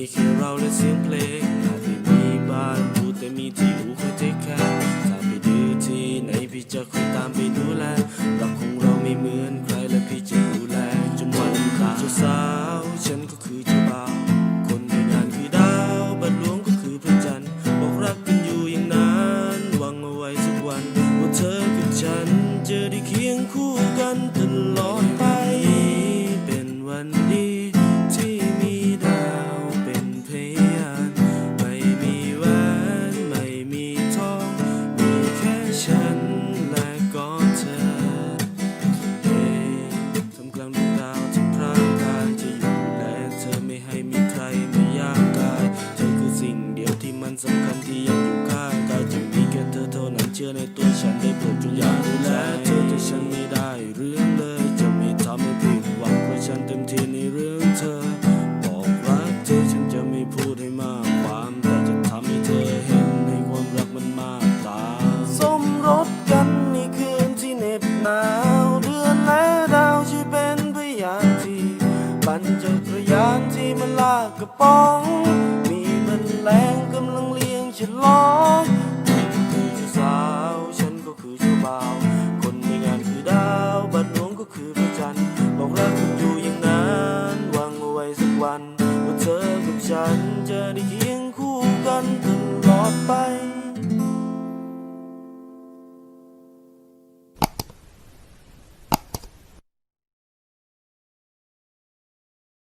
มีแค่เราและเสียงเพลงอาจไม่มีบ้านอยู่แต่มีที่อยู่คอยเทคแคร์ถ้าไปดื้อที่ไหนพี่จะคอยตามไปดูแลรักของเราไม่เหมือนใครและพี่จะดูแลจนวันตายเจ้าสาวฉันก็คือเจ้าบ่าวคนในงานคือดาวบัดหลวงก็คือพระจันทร์บอกรักกันอยู่อย่างนั้นหวังเอาไว้สักวันว่าเธอกับฉัน ในเรื่องเธอ บอกรักเธอฉันจะไม่พูดให้มากความแต่จะทำให้เธอเห็นในความรักมันมากตาสมรสกันในคืนที่เหน็บหนาว เดือนและดาวช่วยเป็นพยานที่ปั่นจักรยานที่มันลากกระป๋อง มีมันแรงกำลังเลี้ยงฉลอ